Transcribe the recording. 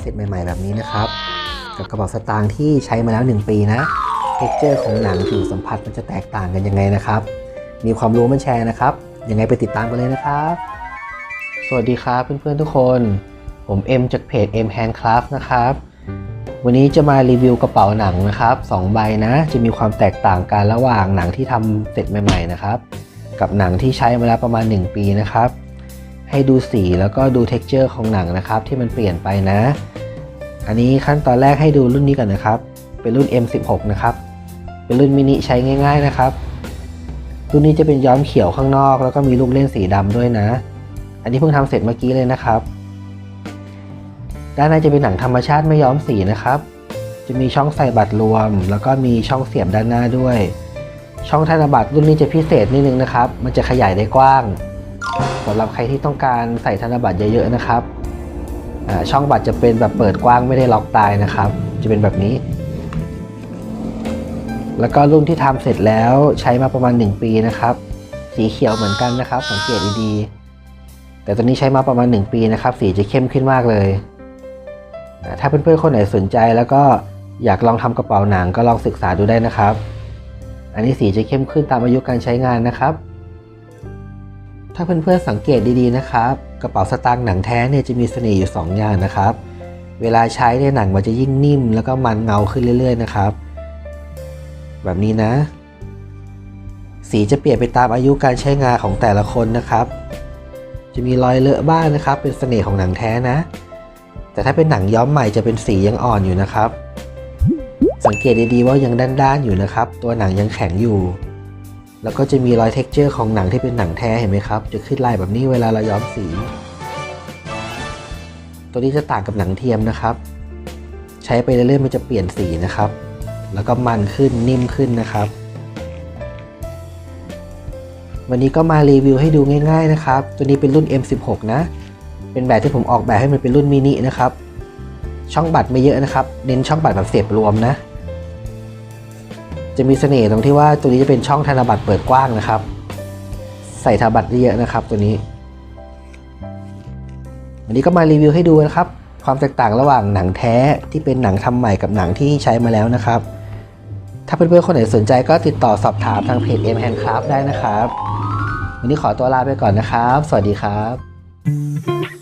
เสร็จใหม่ ๆ แบบนี้นะครับ กับกระเป๋าสตางค์ที่ใช้มาแล้ว 1 ปีนะเท็กเจอร์ของหนังผิวสัมผัสมันจะแตกต่างกันยังไงนะครับ มีความรู้มาแชร์นะครับ ยังไงไปติดตามกันเลยนะครับ สวัสดีครับเพื่อนๆทุกคน ผมเอ็มจากเพจ M Handcraft นะครับวันนี้จะมารีวิวกระเป๋าหนังนะครับ2ใบนะจะมีความแตกต่างกันระหว่างหนังที่ทำเสร็จใหม่ ๆนะครับ กับหนังที่ใช้มาแล้วประมาณ 1 ปีนะครับ ให้ดูสีแล้วก็ดู t e x t อร์ของหนังนะครับ ที่มันเปลี่ยนไปนะ อันนี้ขั้นตอนแรกให้ดูรุ่นนี้ก่อนนะครับ เป็นรุ่น M16 นะครับ เป็นรุ่นมินิใช้ง่าย ๆนะครับ รุ่นนี้จะเป็นย้อมเขียวข้างนอก แล้วก็มีลูกเล่นสีดำด้วยนะ อันนี้เพิ่งทำเสร็จเมื่อกี้เลยนะครับ ด้านในจะเป็นหนังธรรมชาติไม่ย้อมสีนะครับ จะมีช่องใส่บัตรรวม แล้วก็มีช่องเสียบด้านหน้าด้วย ช่องธนบัตรรุ่นนี้จะพิเศษนิดนึงนะครับ มันจะขยายได้กว้าง สำหรับใครที่ต้องการใส่ธนบัตรเยอะๆนะครับช่องบัตรจะเป็นแบบเปิดกว้างไม่ได้ล็อกตายนะครับ จะเป็นแบบนี้ แล้วก็รุ่นที่ทำเสร็จแล้วใช้มาประมาณ 1 ปีนะครับ สีเขียวเหมือนกันนะครับ สังเกตดีๆแต่ตัวนี้ใช้มาประมาณ 1 ปีนะครับ สีจะเข้มขึ้นมากเลย ถ้าเพื่อนๆคนไหนสนใจแล้วก็อยากลองทำกระเป๋าหนังก็ลองศึกษาดูได้นะครับ อันนี้สีจะเข้มขึ้นตามอายุการใช้งานนะครับ ถ้าเพื่อนๆสังเกตดีๆนะครับกระเป๋าสตางค์หนังแท้เนี่ยจะมีเสน่ห์อยู่ 2 อย่างนะครับ เวลาใช้เนี่ยหนังมันจะยิ่งนิ่ม แล้วก็มันเงาขึ้นเรื่อยๆนะครับ แบบนี้นะ สีจะเปลี่ยนไปตามอายุการใช้งานของแต่ละคนนะครับ จะมีรอยเลอะบ้างนะครับ เป็นเสน่ห์ของหนังแท้นะ แต่ถ้าเป็นหนังย้อมใหม่จะเป็นสียังอ่อนอยู่นะครับ สังเกตดีๆว่ายังด้านๆอยู่นะครับ ตัวหนังยังแข็งอยู่ แล้วก็จะมีรอยเท็กเจอร์ของหนังที่เป็นหนังแท้เห็นไหมครับ จะขึ้นลายแบบนี้เวลาเราย้อมสี ตัวนี้จะต่างกับหนังเทียมนะครับ ใช้ไปเรื่อยๆมันจะเปลี่ยนสีนะครับ แล้วก็มันขึ้นนิ่มขึ้นนะครับ วันนี้ก็มารีวิวให้ดูง่ายๆนะครับ ตัวนี้เป็นรุ่น M16 นะ เป็นแบบที่ผมออกแบบให้มันเป็นรุ่นมินินะครับ ช่องบัตรไม่เยอะนะครับ เน้นช่องบัตรแบบเสียบรวมนะ จะมีเสน่ห์ตรงที่ว่าตัวนี้จะเป็นช่องธนบัตรเปิดกว้างนะครับ ใส่ธนบัตรได้เยอะนะครับตัวนี้ วันนี้ก็มารีวิวให้ดูนะครับ ความแตกต่างระหว่างหนังแท้ที่เป็นหนังทำใหม่กับหนังที่ใช้มาแล้วนะครับ ถ้าเพื่อนๆคนไหนสนใจก็ติดต่อสอบถามทางเพจ M Handcraft ได้นะครับ วันนี้ขอตัวลาไปก่อนนะครับ สวัสดีครับ